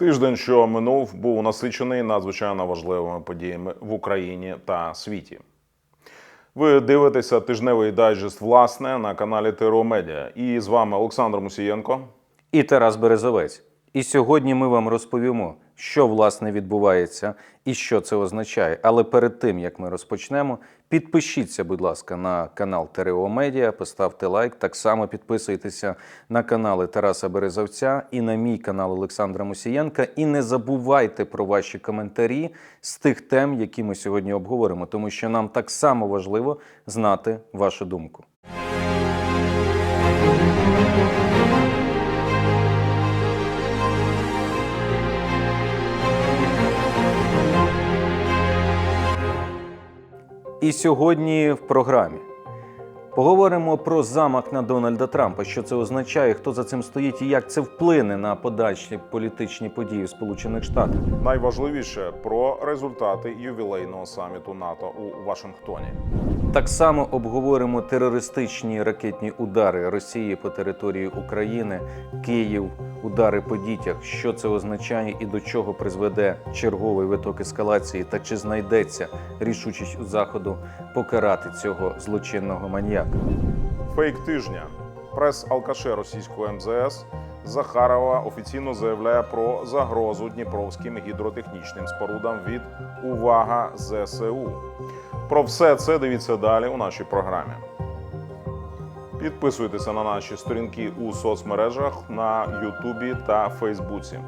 Тиждень, що минув, був насичений надзвичайно важливими подіями в Україні та світі. Ви дивитеся тижневий дайджест власне на каналі Тиро Медіа. І з вами Олександр Мусієнко. і Тарас Березовець. І сьогодні ми вам розповімо, що власне відбувається і що це означає. Але перед тим як ми розпочнемо, підпишіться, будь ласка, на канал ТРО Медіа, поставте лайк. Так само підписуйтеся на канали Тараса Березовця і на мій канал Олександра Мусієнка. І не забувайте про ваші коментарі з тих тем, які ми сьогодні обговоримо, тому що нам так само важливо знати вашу думку. І сьогодні в програмі поговоримо про замах на Дональда Трампа, що це означає, хто за цим стоїть і як це вплине на подальші політичні події в Сполучених Штатах. Найважливіше про результати ювілейного саміту НАТО у Вашингтоні. Так само обговоримо терористичні ракетні удари Росії по території України, Київ, удари по дітях, що це означає і до чого призведе черговий виток ескалації, та чи знайдеться рішучість у заходу покарати цього злочинного маньяка. Фейк тижня. Прес-алкаше російського МЗС Захарова офіційно заявляє про загрозу дніпровським гідротехнічним спорудам від увага ЗСУ. Про все це дивіться далі у нашій програмі. Підписуйтеся на наші сторінки у соцмережах на Ютубі та Фейсбуці.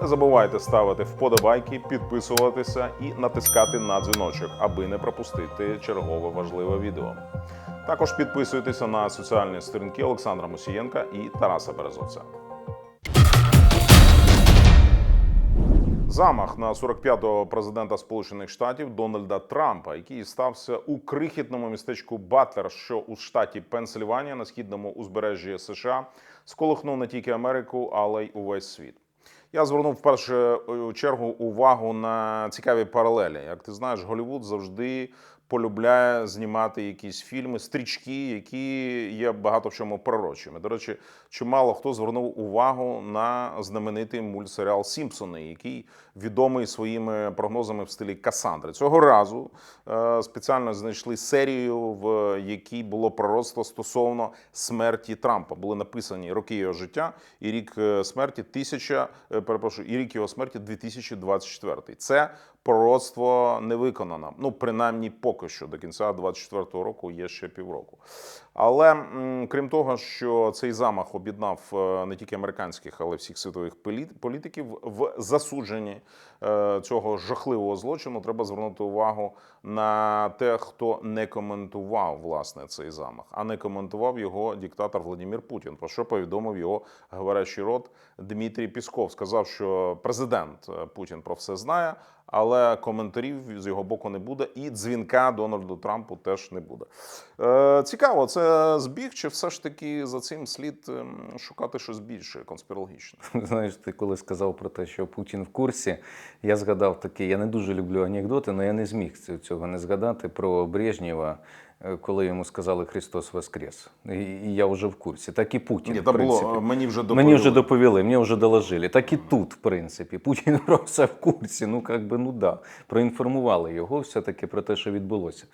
Не забувайте ставити вподобайки, підписуватися і натискати на дзвіночок, аби не пропустити чергове важливе відео. Також підписуйтеся на соціальні сторінки Олександра Мусієнка і Тараса Березовця. Замах на 45-го президента Сполучених Штатів Дональда Трампа, який стався у крихітному містечку Батлер, що у штаті Пенсильванія на східному узбережжі США, сколихнув не тільки Америку, але й увесь світ. Я звернув в першу чергу увагу на цікаві паралелі. Як ти знаєш, Голівуд завжди полюбляє знімати якісь фільми, стрічки, які є багато в чому пророчими. До речі, чимало хто звернув увагу на знаменитий мультсеріал Сімпсони, який відомий своїми прогнозами в стилі Касандри. Цього разу е, спеціально знайшли серію, в якій було пророцтво стосовно смерті Трампа. Були написані роки його життя і рік е, смерті тисяча, е, перепрошую, і рік його смерті 2024. Це пророцтво не виконано. Ну, принаймні, поки що до кінця 24-го року є ще півроку. Але крім того, що цей замах об'єднав е, не тільки американських, але й всіх світових політиків в засудженні цього жахливого злочину, треба звернути увагу на те, хто не коментував власне цей замах, а не коментував його диктатор Владимир Путін. Про що повідомив його говорящий рот Дмитрій Пісков. Сказав, що президент е, Путін про все знає, але коментарів з його боку не буде, і дзвінка Дональду Трампу теж не буде. Е, цікаво, це збіг, чи все ж таки за цим слід ем, шукати щось більше конспірологічне? Знаєш, ти коли сказав про те, що Путін в курсі, я згадав такий, я не дуже люблю анекдоти, але я не зміг цього не згадати про Брежнєва, е, коли йому сказали Христос Воскрес. І і я вже в курсі. Так і Путін. Ні, в принципі. було мені вже доповіли. Мені вже доповіли, мені вже доложили. Так і тут, в принципі, Путін про все в курсі. Ну, як би, ну да. Проінформували його все-таки про те, що відбулося.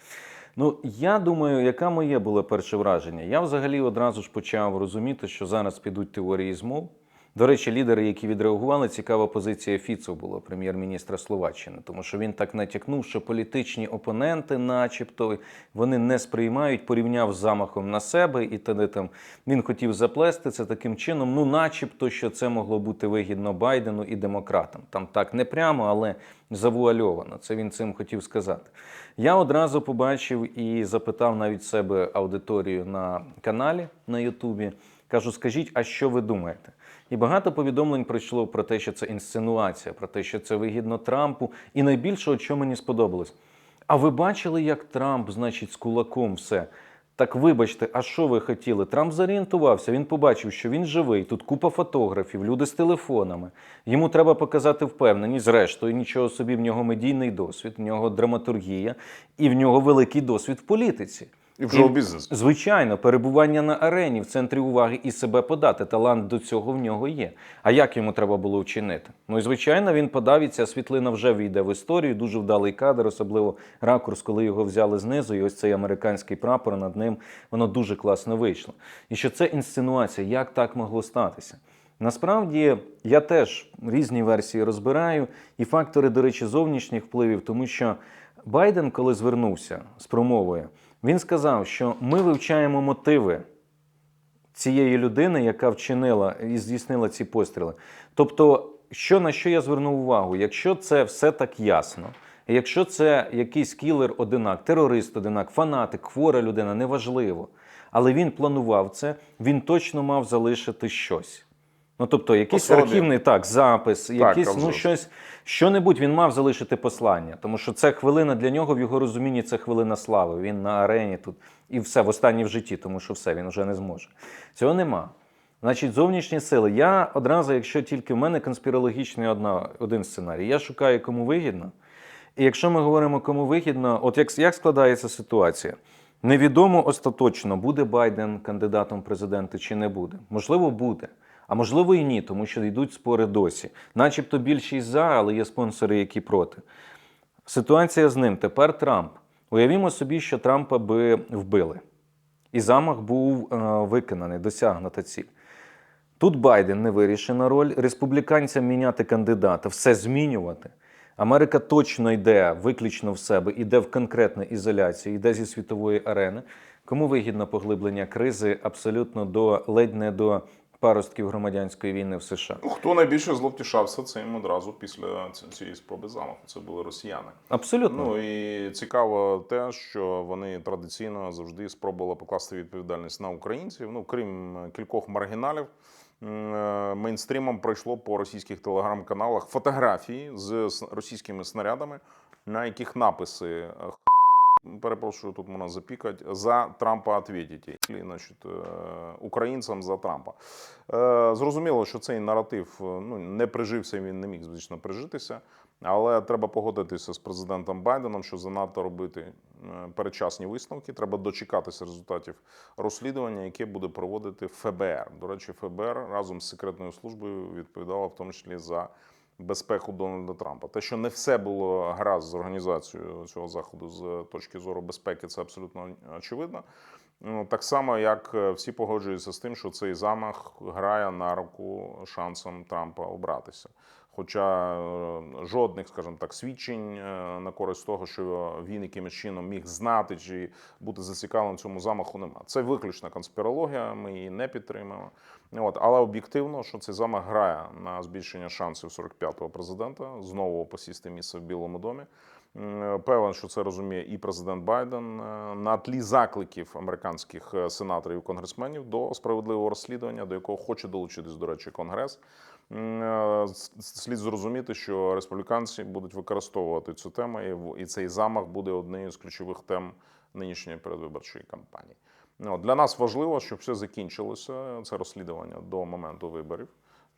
Ну, я думаю, яке моє було перше враження? Я взагалі одразу ж почав розуміти, що зараз підуть теорії змов. До речі, лідери, які відреагували, цікава позиція Фіцо була, прем'єр-міністра Словаччини, тому що він так натякнув, що політичні опоненти, начебто, вони не сприймають, порівняв з замахом на себе, і тоді там він хотів заплести це таким чином, ну, начебто, що це могло бути вигідно Байдену і демократам. Там так не прямо, але завуальовано. Це він цим хотів сказати. Я одразу побачив і запитав навіть себе аудиторію на каналі на Ютубі. Кажу, скажіть, а що ви думаєте? І багато повідомлень прийшло про те, що це інсценуація, про те, що це вигідно Трампу. І найбільше, що мені сподобалось. А ви бачили, як Трамп, значить, з кулаком все? Так вибачте, а що ви хотіли? Трамп зорієнтувався, він побачив, що він живий, тут купа фотографів, люди з телефонами. Йому треба показати впевненість. Зрештою, нічого собі, в нього медійний досвід, в нього драматургія і в нього великий досвід в політиці. І в шоу-бізнес. Звичайно, перебування на арені в центрі уваги і себе подати. Талант до цього в нього є. А як йому треба було вчинити? Ну і звичайно, він подав, і ця світлина вже війде в історію. Дуже вдалий кадр, особливо ракурс, коли його взяли знизу, і ось цей американський прапор над ним, воно дуже класно вийшло. І що це інсценуація, як так могло статися? Насправді я теж різні версії розбираю, і фактори, до речі, зовнішніх впливів, тому що Байден, коли звернувся з промовою, він сказав, що ми вивчаємо мотиви цієї людини, яка вчинила і здійснила ці постріли. Тобто, що на що я звернув увагу? Якщо це все так ясно, якщо це якийсь кілер одинак, терорист одинак, фанатик, хвора людина, неважливо. Але він планував це, він точно мав залишити щось. Ну, тобто, якийсь собі. архівний так, запис, якийсь, а ну, щось, що-небудь він мав залишити послання. Тому що це хвилина для нього, в його розумінні, це хвилина слави. Він на арені тут і все в останній в житті, тому що все, він вже не зможе. Цього нема. Значить, зовнішні сили. Я одразу, якщо тільки в мене конспірологічний одна, один сценарій, я шукаю, кому вигідно. І якщо ми говоримо, кому вигідно, от як, як складається ситуація? Невідомо остаточно, буде Байден кандидатом в президенти чи не буде. Можливо, буде. А можливо і ні, тому що йдуть спори досі. Начебто більшість за, але є спонсори, які проти. Ситуація з ним. Тепер Трамп. Уявімо собі, що Трампа би вбили. І замах був е, виконаний, досягнута ціль. Тут Байден не вирішена роль. Республіканцям міняти кандидата, все змінювати. Америка точно йде виключно в себе, йде в конкретну ізоляцію, йде зі світової арени. Кому вигідно поглиблення кризи абсолютно до ледь не до паростків громадянської війни в США? Ну, Хто найбільше зловтішався цим одразу після цієї спроби замаху? Це були росіяни. Абсолютно. Ну і цікаво те, що вони традиційно завжди спробували покласти відповідальність на українців. Ну, крім кількох маргіналів, е, мейнстрімом пройшло по російських телеграм-каналах фотографії з російськими снарядами, на яких написи. Перепрошую, тут можна запікати. За Трампа. І, Значить, е, українцям за Трампа. Е, Зрозуміло, що цей наратив е, ну, не прижився, він не міг, звісно, прижитися. Але треба погодитися з президентом Байденом, що занадто робити передчасні висновки. Треба дочекатися результатів розслідування, яке буде проводити ФБР. До речі, ФБР разом з секретною службою відповідала в тому числі за безпеку Дональда Трампа. Те, що не все було гаразд з організацією цього заходу з точки зору безпеки, це абсолютно очевидно. Ну, Так само, як е, всі погоджуються з тим, що цей замах грає на руку шансам Трампа обратися. Хоча е, жодних, скажімо так, свідчень е, на користь того, що він якимось чином міг знати чи бути зацікавленим цьому замаху, нема. Це виключна конспірологія, ми її не підтримуємо. От, але об'єктивно, що цей замах грає на збільшення шансів 45-го президента знову посісти місце в Білому домі. Певен, що це розуміє і президент Байден е, на тлі закликів американських е, сенаторів і конгресменів до справедливого розслідування, до якого хоче долучитись, до речі, конгрес. Е, Слід зрозуміти, що республіканці будуть використовувати цю тему, і цей замах буде однією з ключових тем нинішньої передвиборчої кампанії. Ну, Для нас важливо, щоб все закінчилося, це розслідування до моменту виборів,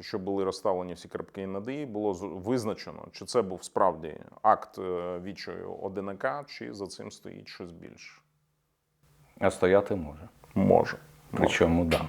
щоб були розставлені всі крапки і над «і», було визначено, чи це був справді акт е, відчаю одинака, чи за цим стоїть щось більше. А стояти може. Може. Причому да.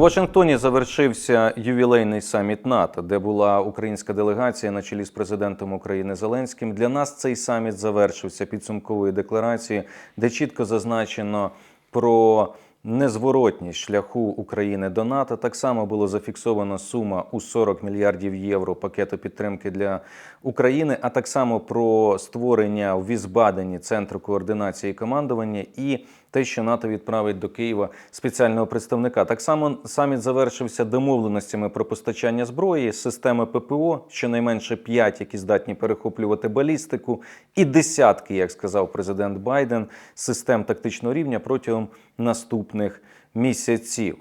Вашингтоні завершився ювілейний саміт НАТО, де була українська делегація на чолі з президентом України Зеленським. Для нас цей саміт завершився підсумковою декларацією, де чітко зазначено про незворотність шляху України до НАТО. Так само було зафіксовано сума у 40 мільярдів євро пакету підтримки для України, а так само про створення в Візбадені центру координації і командування і те, що НАТО відправить до Києва спеціального представника. Так само саміт завершився домовленостями про постачання зброї, системи ППО, щонайменше 5, які здатні перехоплювати балістику, і десятки, як сказав президент Байден, систем тактичного рівня протягом наступних місяців.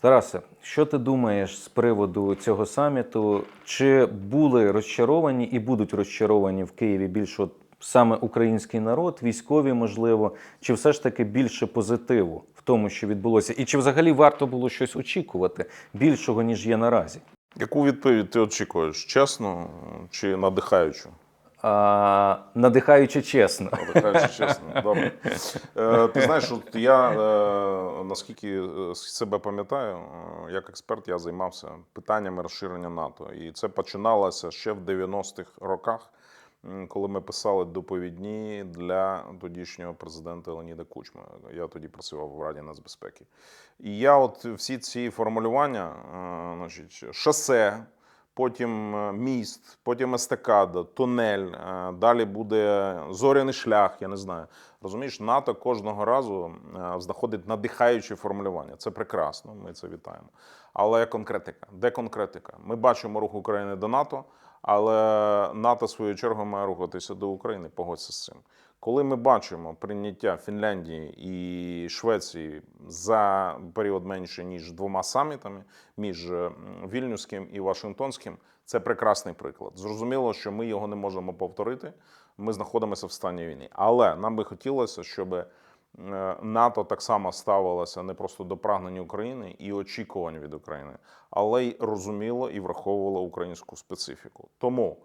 Тарасе, що ти думаєш з приводу цього саміту? Чи були розчаровані і будуть розчаровані в Києві більше от саме український народ, військові, можливо, чи все ж таки більше позитиву в тому, що відбулося? І чи взагалі варто було щось очікувати більшого, ніж є наразі? Яку відповідь ти очікуєш? Чесно чи надихаючу? а, надихаюче чесно. Кажучи чесно, добре. Е, ти знаєш, от я е, наскільки е, себе пам'ятаю, е, як експерт я займався питаннями розширення НАТО. І це починалося ще в 90-х роках, коли ми писали доповідні для тодішнього президента Леоніда Кучма. Я тоді працював в Раді нацбезпеки. І я, от всі ці формулювання, е, значить, шосе потім е, міст, потім естакада, тунель, е, далі буде зоряний шлях, я не знаю. Розумієш, НАТО кожного разу е, знаходить надихаючі формулювання. Це прекрасно, ми це вітаємо. Але конкретика. Де конкретика? Ми бачимо рух України до НАТО, але НАТО, в свою чергу, має рухатися до України. Погодься з цим. Коли ми бачимо прийняття Фінляндії і Швеції за період менше ніж двома самітами між м, Вільнюським і Вашингтонським, це прекрасний приклад. Зрозуміло, що ми його не можемо повторити. Ми знаходимося в стані війни. Але нам би хотілося, щоб е, НАТО так само ставилося не просто до прагнень України і очікувань від України, але й розуміло і враховувало українську специфіку. Тому.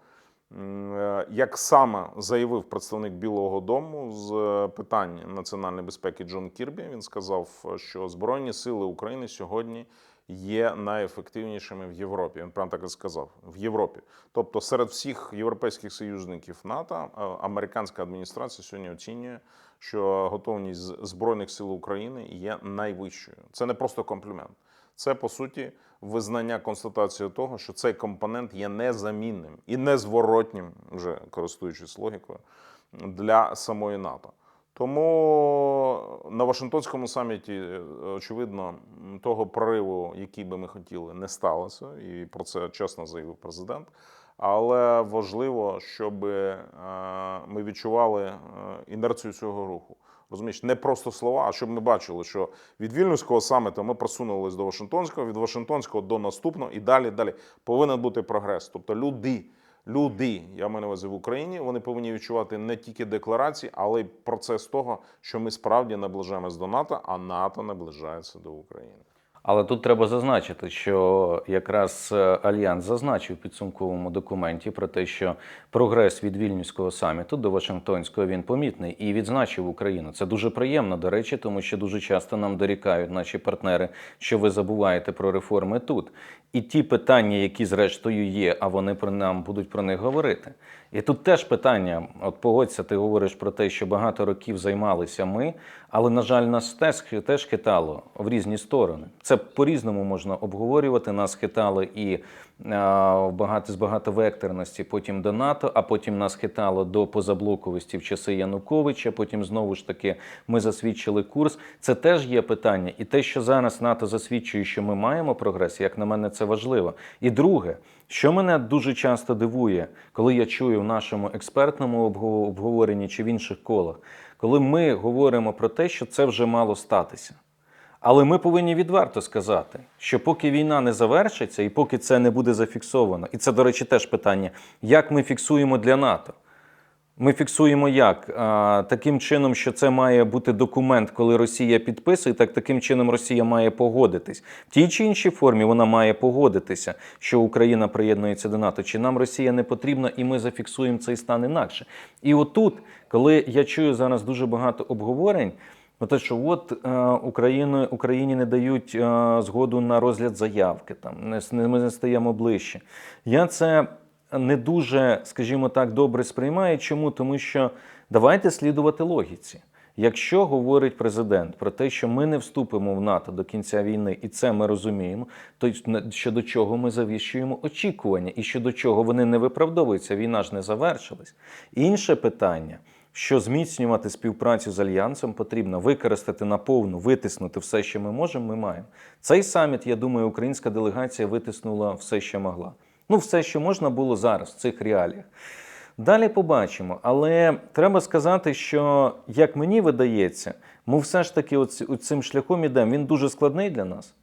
Е, Як саме заявив представник Білого Дому з е, питань національної безпеки Джон Кірбі, він сказав, що Збройні сили України сьогодні є найефективнішими в Європі. Він прям так і сказав: в Європі. Тобто, серед всіх європейських союзників НАТО е, американська адміністрація сьогодні оцінює, що готовність збройних сил України є найвищою. Це не просто комплімент. Це по суті визнання констатації того, що цей компонент є незамінним і незворотнім, вже користуючись логікою, для самої НАТО. Тому на Вашингтонському саміті, е, очевидно, того прориву, який би ми хотіли, не сталося, і про це чесно заявив президент. Але важливо, щоб е, ми відчували е, інерцію цього руху. Розумієш, не просто слова, а щоб ми бачили, що від Вільнюського саміту ми просунулись до Вашингтонського, від Вашингтонського до наступного і далі, далі. Повинен бути прогрес. Тобто люди, люди, я маю на увазі в Україні, вони повинні відчувати не тільки декларації, але й процес того, що ми справді наближаємось до НАТО, а НАТО наближається до України. Але тут треба зазначити, що якраз е, Альянс зазначив в підсумковому документі про те, що прогрес від Вільнюського саміту до Вашингтонського він помітний і відзначив Україну. Це дуже приємно, до речі, тому що дуже часто нам дорікають наші партнери, що ви забуваєте про реформи тут. І ті питання, які зрештою є, а вони про нам будуть про них говорити. І тут теж питання: от погодься, ти говориш про те, що багато років займалися ми, але на жаль, нас теж, теж хитало в різні сторони. Це по-різному можна обговорювати. Нас хитали і багато з багатовекторності, потім до НАТО, а потім нас хитало до позаблоковості в часи Януковича. Потім знову ж таки ми засвідчили курс. Це теж є питання. І те, що зараз НАТО засвідчує, що ми маємо прогрес, як на мене, це важливо. І друге, що мене дуже часто дивує, коли я чую в нашому експертному обговоренні чи в інших колах, коли ми говоримо про те, що це вже мало статися. Але ми повинні відверто сказати, що поки війна не завершиться і поки це не буде зафіксовано, і це, до речі, теж питання, як ми фіксуємо для НАТО. Ми фіксуємо як? Таким чином, що це має бути документ, коли Росія підписує, так таким чином Росія має погодитись. В тій чи іншій формі вона має погодитися, що Україна приєднується до НАТО. Чи нам Росія не потрібна, і ми зафіксуємо цей стан інакше. І отут, коли я чую зараз дуже багато обговорень. Ну, те, що от е, Україну, Україні не дають е, згоду на розгляд заявки, там не, ми не стаємо ближче. Я це не дуже, скажімо так, добре сприймаю. Чому? Тому що давайте слідувати логіці. Якщо говорить президент про те, що ми не вступимо в НАТО до кінця війни, і це ми розуміємо, то щодо чого ми завіщуємо очікування, і щодо чого вони не виправдовуються, війна ж не завершилась. Інше питання. Що зміцнювати співпрацю з альянсом потрібно використати наповну, витиснути все, що ми можемо, ми маємо. Цей саміт, я думаю, українська делегація витиснула все, що могла. Ну, все, що можна було зараз, в цих реаліях. Далі побачимо. Але треба сказати, що, як мені видається, ми все ж таки оці- цим шляхом ідемо. Він дуже складний для нас.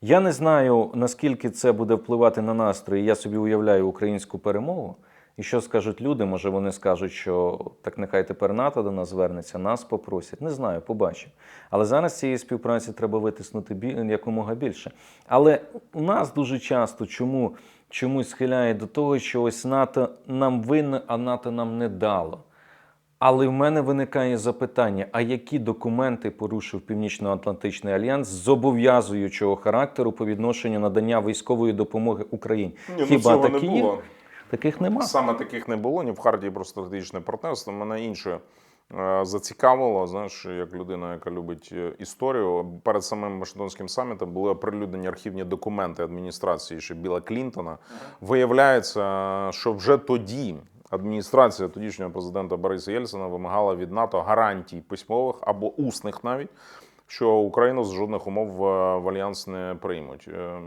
Я не знаю, наскільки це буде впливати на настрої. Я собі уявляю українську перемогу. І що скажуть люди? Може, вони скажуть, що так нехай тепер НАТО до нас звернеться, нас попросять. Не знаю, побачимо. Але зараз цієї співпраці треба витиснути бі- якомога більше. Але у нас дуже часто чому чомусь схиляє до того, що ось НАТО нам винне, а НАТО нам не дало. Але в мене виникає запитання: а які документи порушив Північно-Атлантичний альянс зобов'язуючого характеру по відношенню надання військової допомоги Україні? Ні, Хіба ну, такі не було. Таких нема. Саме таких не було ні в Хартії про стратегічне партнерство. Мене інше е, зацікавило. Знаєш, як людина, яка любить е, історію, перед самим Вашингтонським самітом були оприлюднені архівні документи адміністрації ще Біла Клінтона. Виявляється, що вже тоді. Адміністрація тодішнього президента Бориса Єльцина вимагала від НАТО гарантій письмових або усних навіть, що Україну з жодних умов в, в альянс не приймуть. Е,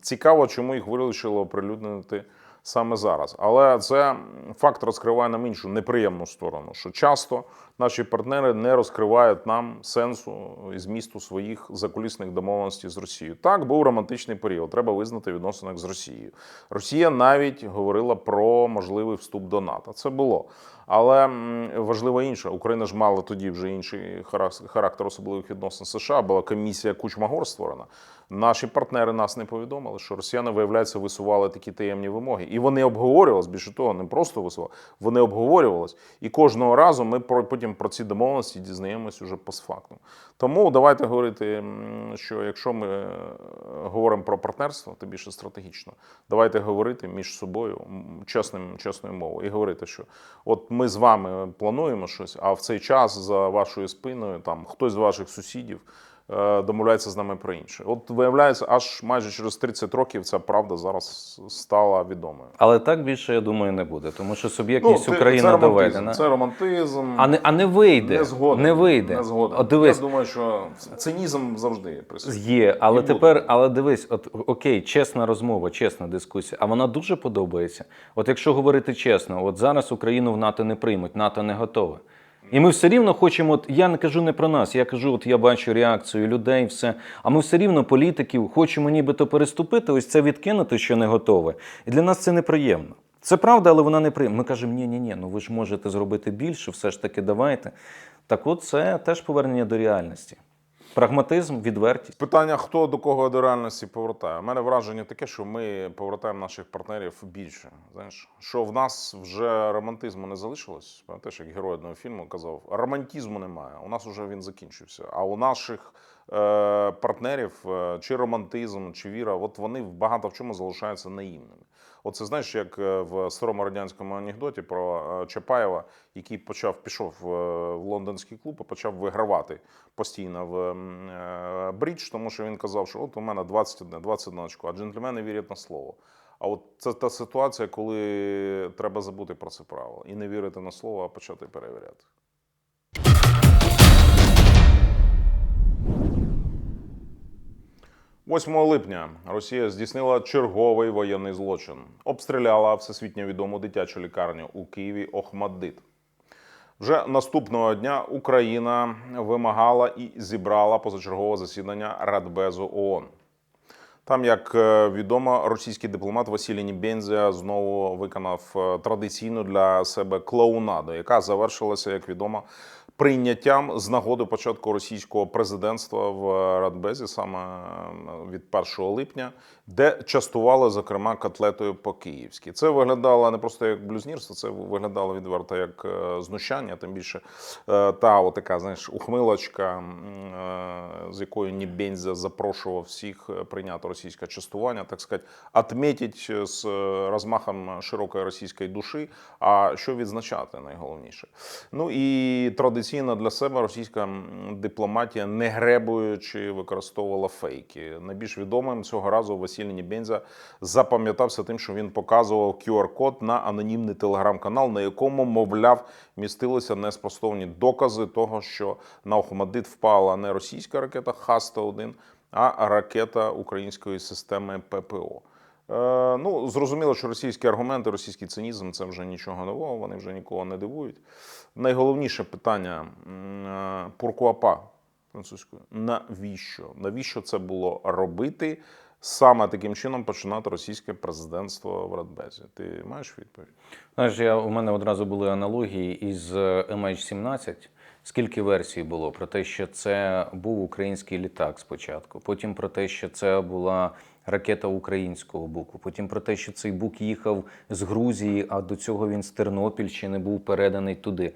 Цікаво, чому їх вирішили оприлюднити саме зараз. Але це факт розкриває нам іншу неприємну сторону, що часто наші партнери не розкривають нам сенсу і змісту своїх закулісних домовленостей з Росією. Так, був романтичний період. Треба визнати відносинах з Росією. Росія навіть говорила про можливий вступ до НАТО. Це було. Але важливо інше, Україна ж мала тоді вже інший характер особливих відносин США. Була комісія Кучмагор створена. Наші партнери нас не повідомили, що росіяни, виявляється, висували такі таємні вимоги. І вони обговорювалися, більше того, не просто висували, вони обговорювалися. І кожного разу ми про- потім про ці домовленості дізнаємось уже постфактум. Тому давайте говорити, що якщо ми е, говоримо про партнерство, то більше стратегічно, давайте говорити між собою чесним, чесною мовою і говорити, що от ми з вами плануємо щось, а в цей час за вашою спиною там хтось з ваших сусідів домовляється з нами про інше. От виявляється, аж майже через 30 років ця правда зараз стала відомою. Але так більше, я думаю, не буде, тому що суб'єктність Ну, України це доведена. Це романтизм. А не, а не вийде. не згоден. Не вийде. Не згоден. От дивись, Я думаю, що цинізм завжди присутній. Є, але І буде. тепер, але дивись, от окей, чесна розмова, чесна дискусія, а вона дуже подобається. От якщо говорити чесно, от зараз Україну в НАТО не приймуть, НАТО не готове. І ми все рівно хочемо, от я не кажу не про нас, я кажу, от я бачу реакцію людей, все. А ми все рівно політиків хочемо нібито переступити, ось це відкинути, що не готове. І для нас це неприємно. Це правда, але вона не приємна. Ми кажемо, ні, ні, ні, ну ви ж можете зробити більше, все ж таки давайте. Так от це теж повернення до реальності. Прагматизм, відвертість. Питання, хто до кого до реальності повертає. У мене враження таке, що ми повертаємо наших партнерів більше. Знаєш, що в нас вже романтизму не залишилось. Пам'ятаєш, як герой одного фільму казав, романтизму немає. У нас вже він закінчився. А у наших партнерів е, чи романтизм, чи віра, от вони багато в чому залишаються наївними. Оце знаєш, як е, в старому радянському анекдоті про е, Чапаєва, який почав пішов е, в лондонський клуб і почав вигравати постійно в е, брідж, тому що він казав, що от у мене 21, 21 очко, а джентльмени вірять на слово. А от це та ситуація, коли треба забути про це правило і не вірити на слово, а почати перевіряти. – 8 липня Росія здійснила черговий воєнний злочин. Обстріляла всесвітньо відому дитячу лікарню у Києві Охмаддит. Вже наступного дня Україна вимагала і зібрала позачергове засідання Радбезу ООН. Там, як е, відомо, російський дипломат Василій Нібензя знову виконав е, традиційну для себе клоунаду, яка завершилася, як відомо, прийняттям з нагоди початку російського президентства в Радбезі саме е, від 1 липня, де частували, зокрема, котлетою по-київськи. Це виглядало не просто як блюзнірство, це виглядало відверто як е, знущання, тим більше е, та отака, знаєш, ухмилочка, з якою Нібензя запрошував всіх прийняти російське частування, так сказати, отметить з розмахом широкої російської душі. А що відзначати найголовніше? Ну і традиційно для себе російська дипломатія, не гребуючи, використовувала фейки. Найбільш відомим цього разу Василь Нібензя запам'ятався тим, що він показував QR-код на анонімний телеграм-канал, на якому, мовляв, містилися неспростовні докази того, що на Охмадит впала не російська ракета Х-101, а ракета української системи ППО. Е, ну, зрозуміло, що російські аргументи, російський цинізм це вже нічого нового, вони вже нікого не дивують. Найголовніше питання е, пуркуапа французькою. Навіщо? Навіщо це було робити? саме таким чином починати російське президентство в Радбезі? Ти маєш відповідь? Знаєш, я, у мене одразу були аналогії із е, MH17. Скільки версій було про те, що це був український літак спочатку, потім про те, що це була ракета українського буку, потім про те, що цей бук їхав з Грузії, а до цього він з Тернопільщини був переданий туди.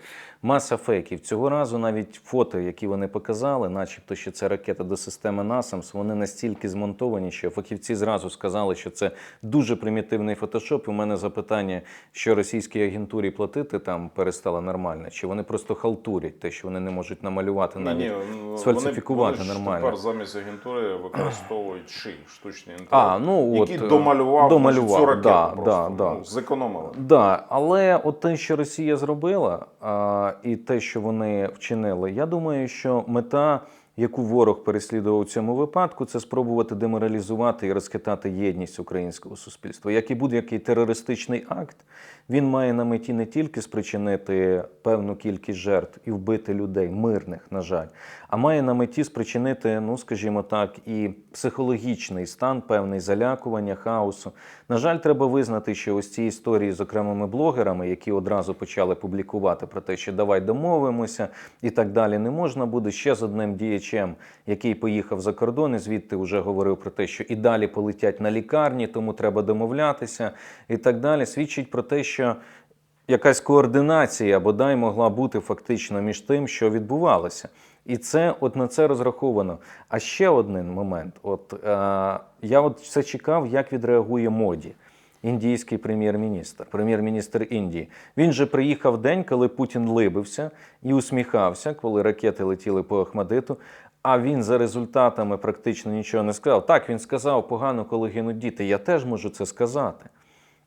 Маса фейків. Цього разу навіть фото, які вони показали, начебто, що це ракета до системи NASAMS, вони настільки змонтовані, що фахівці зразу сказали, що це дуже примітивний фотошоп. І у мене запитання, що російській агентурі платити там перестало нормально, чи вони просто халтурять те, що вони не можуть намалювати навіть. ну, сфальсифікувати вони, вони нормально. Тепер замість агентури використовують ши, штучний інтелект, А, ну, який от, е, домалював, домалював, цю ракету да, просто. да, да. Ну, зекономили. Да, але от те, що Росія зробила, і те, що вони вчинили, я думаю, що мета, яку ворог переслідував у цьому випадку, це спробувати деморалізувати і розхитати єдність українського суспільства. Як і будь-який терористичний акт, він має на меті не тільки спричинити певну кількість жертв і вбити людей, мирних, на жаль, а має на меті спричинити, ну скажімо так, і психологічний стан, певний залякування, хаосу. На жаль, треба визнати, що ось ці історії з окремими блогерами, які одразу почали публікувати про те, що давай домовимося і так далі, не можна буде ще з одним діячем, який поїхав за кордон, і звідти вже говорив про те, що і далі полетять на лікарні, тому треба домовлятися, і так далі. Свідчить про те, що якась координація бодай могла бути фактично між тим, що відбувалося. І це от на це розраховано. А ще один момент: от е, я от все чекав, як відреагує моді. Індійський прем'єр-міністр, прем'єр-міністр Індії. Він же приїхав день, коли Путін либився і усміхався, коли ракети летіли по Ахмадиту. А він за результатами практично нічого не сказав. Так, він сказав погано, коли гинуть діти. Я теж можу це сказати.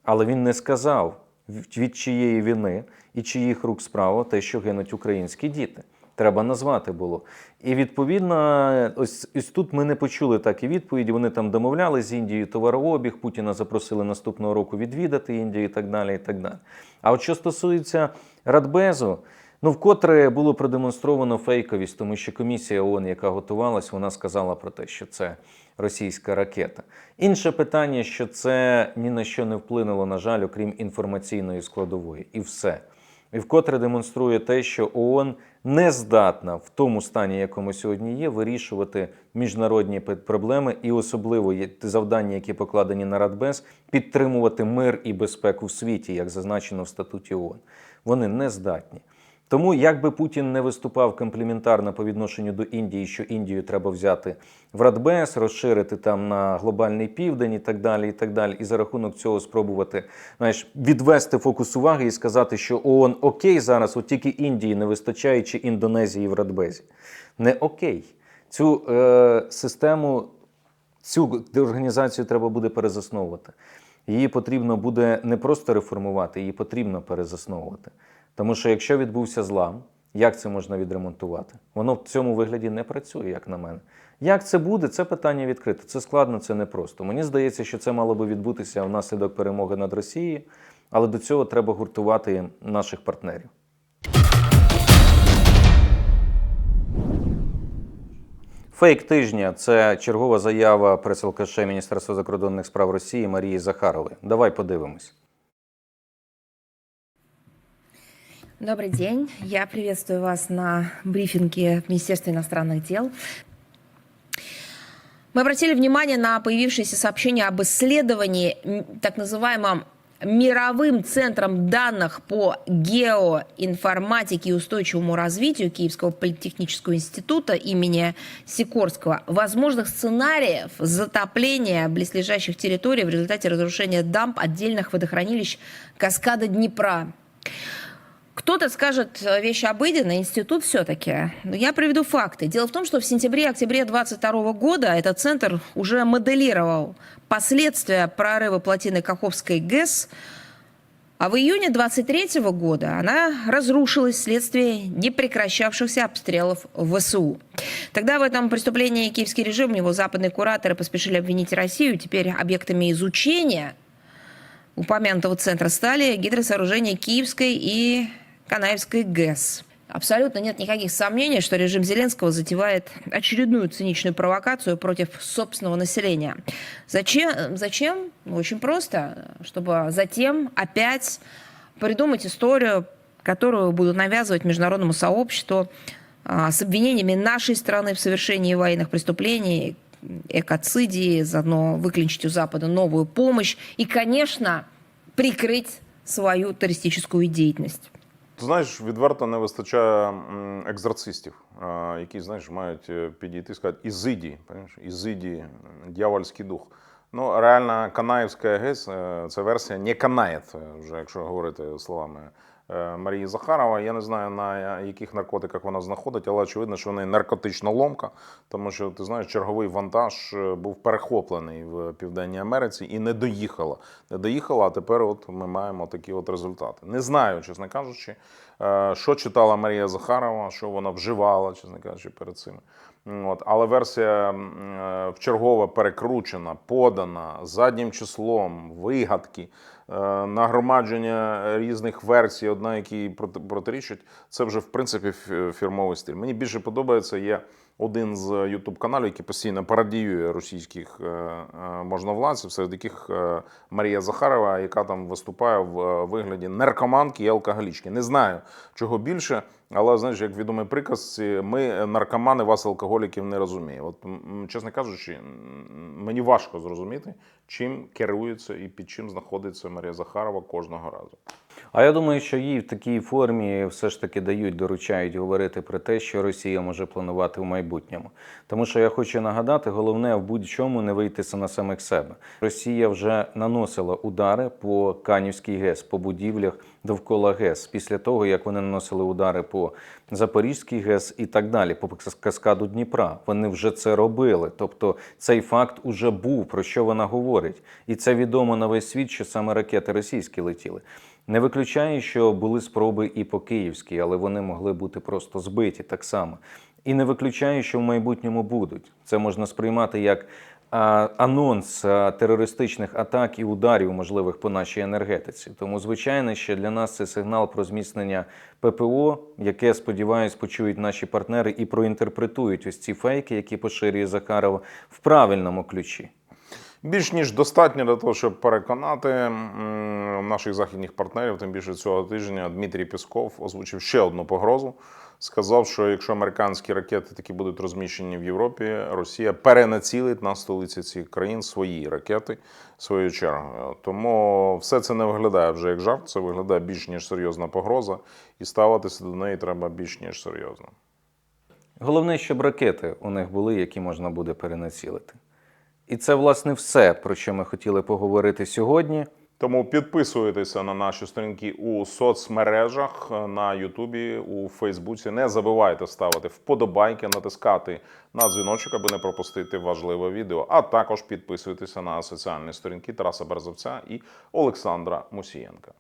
Але він не сказав, від чиєї вини і чиїх рук справа те, що гинуть українські діти. Треба назвати було. І відповідно, ось, ось тут ми не почули так і відповіді. Вони там домовляли з Індією товарообіг, Путіна запросили наступного року відвідати Індію і так далі. і так далі. А от що стосується Радбезу, ну вкотре було продемонстровано фейковість, тому що комісія ООН, яка готувалась, вона сказала про те, що це російська ракета. Інше питання, що це ні на що не вплинуло, на жаль, окрім інформаційної складової, і все. І вкотре демонструє те, що ООН не здатна в тому стані, якому сьогодні є, вирішувати міжнародні проблеми, і особливо завдання, які покладені на Радбез, підтримувати мир і безпеку в світі, як зазначено в статуті ООН. Вони не здатні. Тому, як би Путін не виступав компліментарно по відношенню до Індії, що Індію треба взяти в Радбез, розширити там на глобальний південь і так далі, і так далі, і за рахунок цього спробувати знаєш, відвести фокус уваги і сказати, що ООН окей зараз, от тільки Індії не вистачає чи Індонезії в Радбезі. Не окей. Цю е, систему, цю організацію треба буде перезасновувати. Її потрібно буде не просто реформувати, її потрібно перезасновувати. Тому що якщо відбувся злам, як це можна відремонтувати? Воно в цьому вигляді не працює, як на мене. Як це буде, це питання відкрите. Це складно, це непросто. Мені здається, що це мало би відбутися внаслідок перемоги над Росією, але до цього треба гуртувати наших партнерів. Фейк тижня це чергова заява прес-алкаше Міністерства закордонних справ Росії Марії Захарової. Давай подивимось. Добрый день. Я приветствую вас на брифинге в Министерстве иностранных дел. Мы обратили внимание на появившееся сообщение об исследовании так называемым мировым центром данных по геоинформатике и устойчивому развитию Киевского политехнического института имени Сикорского возможных сценариев затопления близлежащих территорий в результате разрушения дамб отдельных водохранилищ каскада Днепра. Кто-то скажет э, вещи обыденные, институт все-таки. Но я приведу факты. Дело в том, что в сентябре-октябре 2022 года этот центр уже моделировал последствия прорыва плотины Каховской ГЭС, а в июне 23 года она разрушилась вследствие непрекращавшихся обстрелов ВСУ. Тогда в этом преступлении киевский режим, его западные кураторы поспешили обвинить Россию. Теперь объектами изучения упомянутого центра стали гидросооружения Киевской и Канаевской ГЭС. Абсолютно нет никаких сомнений, что режим Зеленского затевает очередную циничную провокацию против собственного населения. Зачем? Зачем? Ну, Очень просто, чтобы затем опять придумать историю, которую будут навязывать международному сообществу а, с обвинениями нашей страны в совершении военных преступлений, экоцидии, заодно выклинчить у Запада новую помощь и, конечно, прикрыть свою террористическую деятельность. Ти знаєш, відверто не вистачає екзорцистів, е, які, знаєш, мають е, підійти і сказати Ізиді? Ізиді, дьявольський дух. Ну, реально, Канаївська ГЕС е, це версія не канає, вже якщо говорити словами е, Марії Захарова. Я не знаю, на яких наркотиках вона знаходить, але очевидно, що в неї наркотична ломка, тому що ти знаєш, черговий вантаж е, був перехоплений в Південній Америці і не доїхала. Не доїхала, а тепер от ми маємо такі от результати. Не знаю, чесно кажучи, е, що читала Марія Захарова, що вона вживала, чесно кажучи, перед цим. От. Але версія е, вчергово перекручена, подана заднім числом, вигадки, е, нагромадження різних версій, одна, які проти- протирічать, це вже в принципі фі- фірмовий стиль. Мені більше подобається є один з ютуб каналів, який постійно пародіює російських е, е, можновладців, серед яких е, Марія Захарова, яка там виступає в е, вигляді наркоманки і алкоголічки. Не знаю, чого більше, але знаєш, як відомий приказці, ми е, наркомани, вас алкоголіків не розуміємо. От, чесно кажучи, мені важко зрозуміти, чим керується і під чим знаходиться Марія Захарова кожного разу. А я думаю, що їй в такій формі все ж таки дають, доручають говорити про те, що Росія може планувати в майбутньому. Тому що я хочу нагадати, головне в будь-чому не вийтися на самих себе. Росія вже наносила удари по Канівській ГЕС, по будівлях довкола ГЕС, після того як вони наносили удари по Запорізькій ГЕС і так далі, по каскаду Дніпра. Вони вже це робили. Тобто цей факт уже був, про що вона говорить. І це відомо на весь світ, що саме ракети російські летіли. Не виключаю, що були спроби і по Київській, але вони могли бути просто збиті так само. І не виключаю, що в майбутньому будуть. Це можна сприймати як анонс терористичних атак і ударів, можливих по нашій енергетиці. Тому, звичайно, що для нас це сигнал про зміцнення ППО, яке, сподіваюсь, почують наші партнери і проінтерпретують ось ці фейки, які поширює Захарова, в правильному ключі. Більш ніж достатньо для того, щоб переконати наших західних партнерів, тим більше цього тижня Дмитрій Пісков озвучив ще одну погрозу. Сказав, що якщо американські ракети такі будуть розміщені в Європі, Росія перенацілить на столиці цих країн свої ракети своєю чергою. Тому все це не виглядає вже як жарт, це виглядає більш ніж серйозна погроза, і ставитися до неї треба більш ніж серйозно. Головне, щоб ракети у них були, які можна буде перенацілити. І це, власне, все, про що ми хотіли поговорити сьогодні. Тому підписуйтеся на наші сторінки у соцмережах на Ютубі, у Фейсбуці. Не забувайте ставити вподобайки, натискати на дзвіночок, аби не пропустити важливе відео. А також підписуйтеся на соціальні сторінки Тараса Березовця і Олександра Мусієнка.